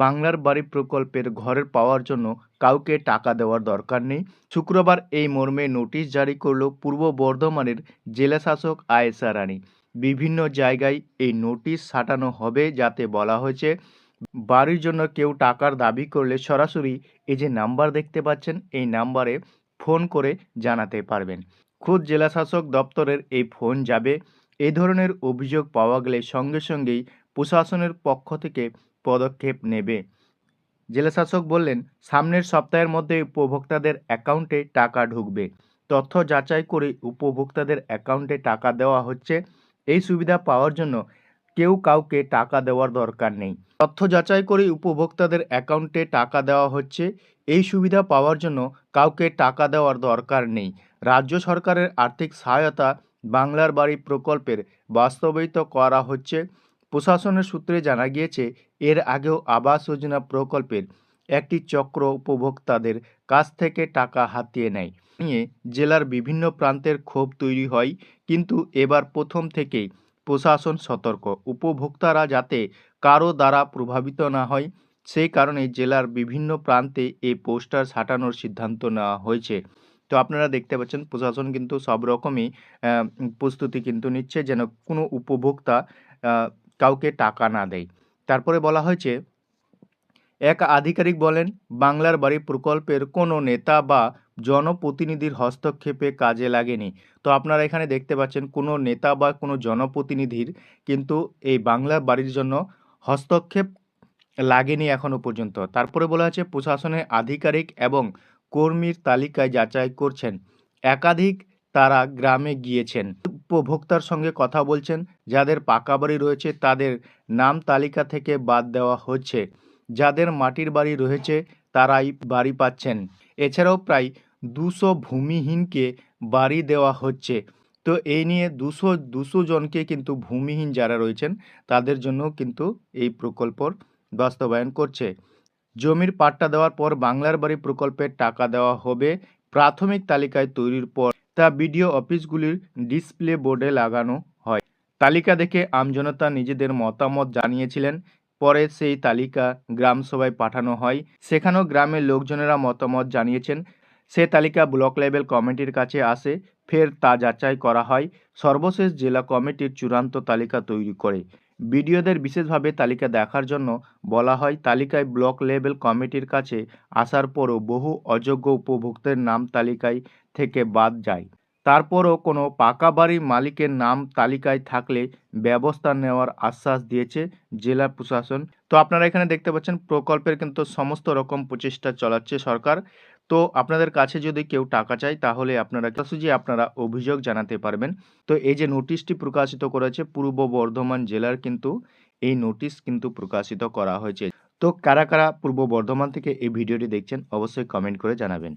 বাংলার বাড়ি প্রকল্পের ঘরের পাওয়ার জন্য কাউকে টাকা দেওয়ার দরকার নেই। শুক্রবার এই মর্মে নোটিশ জারি করল পূর্ব বর্ধমানের জেলাশাসক আয়েশা রানী। বিভিন্ন জায়গায় এই নোটিশ সাটানো হবে যাতে বলা হয়েছে, বাড়ির জন্য কেউ টাকার দাবি করলে সরাসরি এই যে নাম্বার দেখতে পাচ্ছেন, এই নাম্বারে ফোন করে জানাতে পারবেন। খোদ জেলাশাসক দপ্তরের এই ফোন যাবে। এ ধরনের অভিযোগ পাওয়া গেলে সঙ্গে সঙ্গেই প্রশাসনের পক্ষ থেকে পদক্ষেপ নেবে। জেলাশাসক বললেন, সামনের সপ্তাহের মধ্যে উপভোক্তাদের অ্যাকাউন্টে টাকা ঢুকবে। তথ্য যাচাই করে উপভোক্তাদের অ্যাকাউন্টে টাকা দেওয়া হচ্ছে। এই সুবিধা পাওয়ার জন্য কেউ কাউকে টাকা দেওয়ার দরকার নেই। তথ্য যাচাই করে উপভোক্তাদের অ্যাকাউন্টে টাকা দেওয়া হচ্ছে। এই সুবিধা পাওয়ার জন্য কাউকে টাকা দেওয়ার দরকার নেই। রাজ্য সরকারের আর্থিক সহায়তা বাংলার বাড়ি প্রকল্পের বাস্তবায়িত করা হচ্ছে। প্রশাসনের সূত্রে জানা গিয়েছে, এর আগেও আবাস যোজনা প্রকল্পের একটি চক্র উপভোক্তাদের কাছ থেকে টাকা হাতিয়ে নেয়। নিয়ে জেলার বিভিন্ন প্রান্তের ক্ষোভ তৈরি হয়, কিন্তু এবার প্রথম থেকেই প্রশাসন সতর্ক। উপভোক্তারা যাতে কারও দ্বারা প্রভাবিত না হয়, সেই কারণে জেলার বিভিন্ন প্রান্তে এই পোস্টার সাটানোর সিদ্ধান্ত নেওয়া হয়েছে। তো আপনারা দেখতে পাচ্ছেন, প্রশাসন কিন্তু সব রকমই প্রস্তুতি কিন্তু নিচ্ছে যেন কোনো উপভোক্তা কাউকে টাকা না দেয় তারপরে বলা হয়েছে, এক আধিকারিক বলেন, বাংলার বাড়ি প্রকল্পের কোনো নেতা বা জনপ্রতিনিধির হস্তক্ষেপে কাজে লাগেনি। তো আপনারা এখানে দেখতে পাচ্ছেন, কোনো নেতা বা কোনো জনপ্রতিনিধির কিন্তু এই বাংলার বাড়ির জন্য হস্তক্ষেপ লাগেনি এখনও পর্যন্ত। তারপরে বলা হয়েছে, প্রশাসনের আধিকারিক এবং কর্মীর তালিকায় যাচাই করছেন। একাধিক তারা গ্রামে গিয়েছেন। উপভোক্তার সঙ্গে কথা বলছেন, যাদের পাকা বাড়ি রয়েছে তাদের নাম তালিকা থেকে বাদ দেওয়া হচ্ছে। যাদের মাটির বাড়ি রয়েছে তারাই বাড়ি পাচ্ছেন। এছাড়াও প্রায় দুশো ভূমিহীনকে বাড়ি দেওয়া হচ্ছে। তো এই নিয়ে দুশো দুশো জনকে কিন্তু ভূমিহীন যারা রয়েছেন, তাদের জন্য কিন্তু এই প্রকল্পর বাস্তবায়ন করছে। জমির পাট্টা দেওয়ার পর বাংলার বাড়ি প্রকল্পের টাকা দেওয়া হবে। প্রাথমিক তালিকায় তৈরির পর তা বিডিও অফিসগুলির ডিসপ্লে বোর্ডে লাগানো হয়। তালিকা দেখে আমজনতা নিজেদের মতামত জানিয়েছিলেন। পরে সেই তালিকা গ্রাম সভায় পাঠানো হয়। সেখানেও গ্রামের লোকজনেরা মতামত জানিয়েছেন। সে তালিকা ব্লক লেভেল কমিটির কাছে আসে, ফের তা যাচাই করা হয়। সর্বশেষ জেলা কমিটির চূড়ান্ত তালিকা তৈরি করে। বিডিওদের বিশেষভাবে তালিকা দেখার জন্য বলা হয়, তালিকায় ব্লক লেভেল কমিটির কাছে আসার পরও বহু অযোগ্য উপভোক্তার নাম তালিকায় থেকে বাদ যায়। তারপরও কোনো পাকা বাড়ির মালিকের নাম তালিকায় থাকলে ব্যবস্থা নেওয়ার আশ্বাস দিয়েছে জেলা প্রশাসন। তো আপনারা এখানে দেখতে পাচ্ছেন, প্রকল্পের কিন্তু সমস্ত রকম প্রচেষ্টা চালাচ্ছে সরকার। তো আপনাদের কাছে যদি কেউ টাকা চায়, তাহলে আপনারা সোজাসুজি আপনারা অভিযোগ জানাতে পারবেন? তো এই যে নোটিশটি প্রকাশিত করেছে পূর্ব বর্ধমান জেলার কিন্তু, এই নোটিশ কিন্তু প্রকাশিত করা হয়েছে। তো কারা কারা পূর্ব বর্ধমান থেকে এই ভিডিওটি দেখছেন, অবশ্যই কমেন্ট করে জানাবেন।